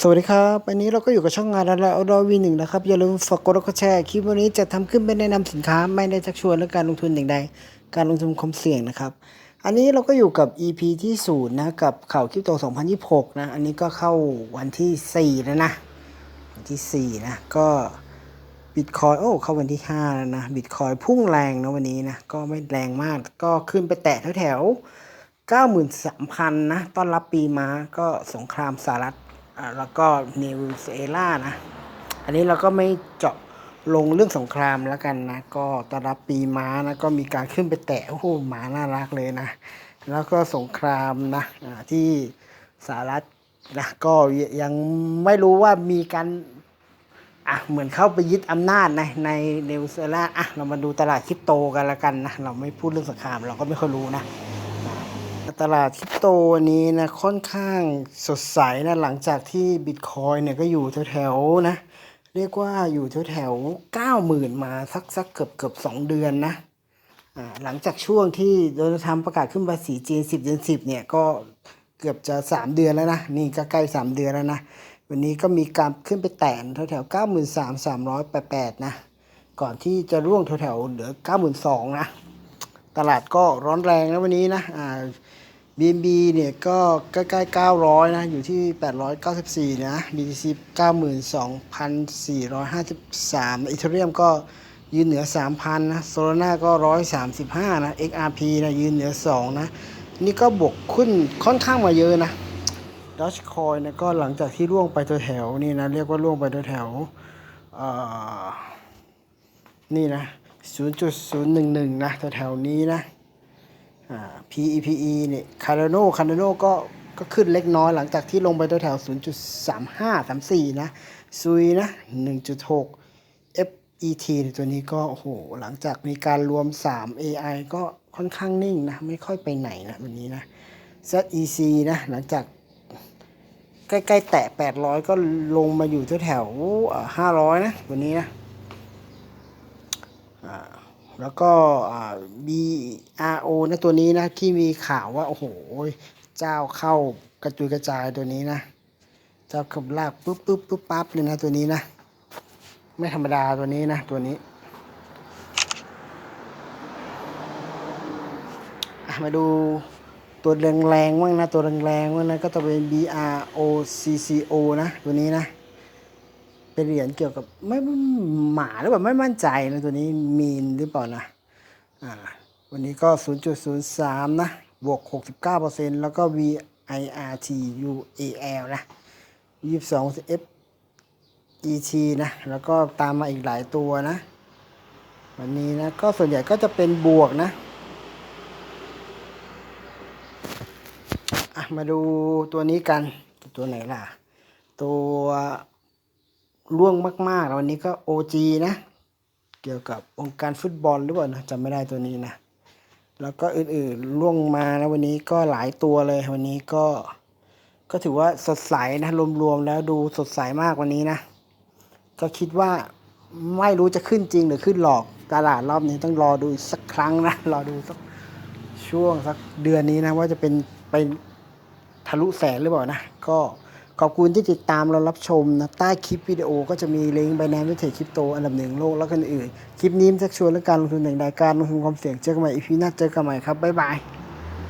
สวัสดีครับวันนี้เราก็อยู่กับช่องงานแล้วเราวีหนึ่งนะครับ อย่าลืมฝากกดไลค์กดแชร์คลิปวันนี้จะทำขึ้นเป็นแนะนำสินค้าไม่ได้ชักชวนเรื่องการลงทุนอย่างใดการลงทุนความเสี่ยงนะครับ อันนี้เราก็อยู่กับ EP ที่ศูนย์นะกับข่าวคริปโต 2026 นะ อันนี้ก็เข้าวันที่ 4 แล้วนะ วันที่ 4 นะ ก็บิตคอยโอ้เข้าวันที่ 5 แล้วนะบิตคอยพุ่งแรงนะวันนี้นะก็ไม่แรงมากก็ขึ้นไปแตะแถวๆ93,000นะต้อนรับปีมาก็สงครามสหรัฐ อ่าแล้วก็นิวซีแลนด์นะ อันนี้เราก็ไม่เจาะลงเรื่องสงครามแล้วกันนะ ก็ตอนรับปีม้านะก็มีการขึ้นไปแตะโอ้โหหมาน่ารักเลยนะ แล้วก็สงครามนะที่สหรัฐนะก็ยังไม่รู้ว่ามีการอะเหมือนเข้าไปยึดอำนาจในในนิวซีแลนด์อะเรามาดูตลาดคริปโตกันละกันนะ เราไม่พูดเรื่องสงครามเราก็ไม่ค่อยรู้นะ ตลาดคริปโตวันนี้นะค่อนข้างสดใสนะหลังจากที่บิตคอยเนี่ยก็อยู่แถวๆนะ เรียกว่าอยู่แถวๆเก้าหมื่นมาสักสักเกือบเกือบสองเดือนนะอ่าหลังจากช่วงที่โดนัลด์ทรัมป์ประกาศขึ้นภาษีจีนสิบเดือนสิบเนี่ยก็เกือบจะสามเดือนแล้วนะนี่ก็ใกล้สามเดือนแล้วนะวันนี้ก็มีการขึ้นไปแตะแถวแถวเก้าหมื่นสามสามร้อยแปดนะก่อนที่จะร่วงแถวแถวๆเหลือเก้าหมื่นสองนะตลาดก็ร้อนแรงนะวันนี้นะอ่า BNB เนี่ยก็ใกล้ๆ 900 นะ อยู่ที่ 894 นะ BTC 92,453อีเทเรียมก็ยืนเหนือ 3,000 นะโซลาร่าก็ 135 นะ XRP นะยืนเหนือ 2 นะ นี่ก็บวกขึ้นค่อนข้างมาเยอะนะ Dogecoin นะก็หลังจากที่ร่วงไปตัวแถวนี่นะ เรียกว่าร่วงไปตัวแถวนี่นะ 0.011 นะแถวนี้นะ PEPE เนี่ยคาร์โนคาร์โนก็ก็ขึ้นเล็กน้อยหลังจากที่ลงไปแถวๆ0.35 34 นะ ซุยนะ 1.6 FET เนี่ยตัวนี้ก็โอ้โหหลังจากมีการรวม 3 AI ก็ค่อนข้างนิ่งนะ ไม่ค่อยไปไหนนะวันนี้นะ ZEC นะ หลังจากใกล้ๆแตะ 800 ก็ลงมาอยู่แถวๆ500 นะวันนี้นะ แล้วก็ BRO นะตัวนี้นะที่มีข่าวว่า โอ้โห เจ้าเข้ากระจุยกระจายตัวนี้นะ เจ้าขับลากปุ๊บปุ๊บปุ๊บปั๊บเลยนะตัวนี้นะ ไม่ธรรมดาตัวนี้นะ ตัวนี้ มาดูตัวแรงๆบ้างนะ ตัวแรงๆบ้างนะ ก็จะเป็น BROCCO นะ ตัวนี้นะ เป็นเหรียญเกี่ยวกับไม่หมาหรือเปล่าไม่มั่นใจนะตัวนี้มีนหรือเปล่านะอ่าวันนี้ก็ 0.03 นะ บวก 69%แล้วก็ VIRT UAL นะ 22 FET นะ แล้วก็ตามมาอีกหลายตัวนะ วันนี้นะ ก็ส่วนใหญ่ก็จะเป็นบวกนะอะมาดูตัวนี้กันตัวไหนล่ะ ตัว ร่วงมากๆแล้ววันนี้ก็ OG นะ เกี่ยวกับองค์การฟุตบอลหรือเปล่านะจำไม่ได้ตัวนี้นะ แล้วก็อื่นๆร่วงมานะวันนี้ก็หลายตัวเลยวันนี้ก็ ก็ถือว่าสดใสนะรวมๆแล้วดูสดใสมากวันนี้นะ ก็คิดว่าไม่รู้จะขึ้นจริงหรือขึ้นหลอกตลาดรอบนี้ต้องรอดูสักครั้งนะรอดูสักช่วงสักเดือนนี้นะว่าจะเป็นไปทะลุแสนหรือเปล่านะ ก็ ขอบคุณที่ติดตามเรารับชมนะ ใต้คลิปวิดีโอก็จะมีลิงก์ไปแนนวิเทคคริปโตอันดับหนึ่งโลกแล้วก็อื่นๆคลิปนี้จะชวนเรื่องการลงทุนอย่างใดการลงทุนความเสี่ยงเจอกันใหม่อีพีหน้าเจอกันใหม่ครับ บ๊ายบาย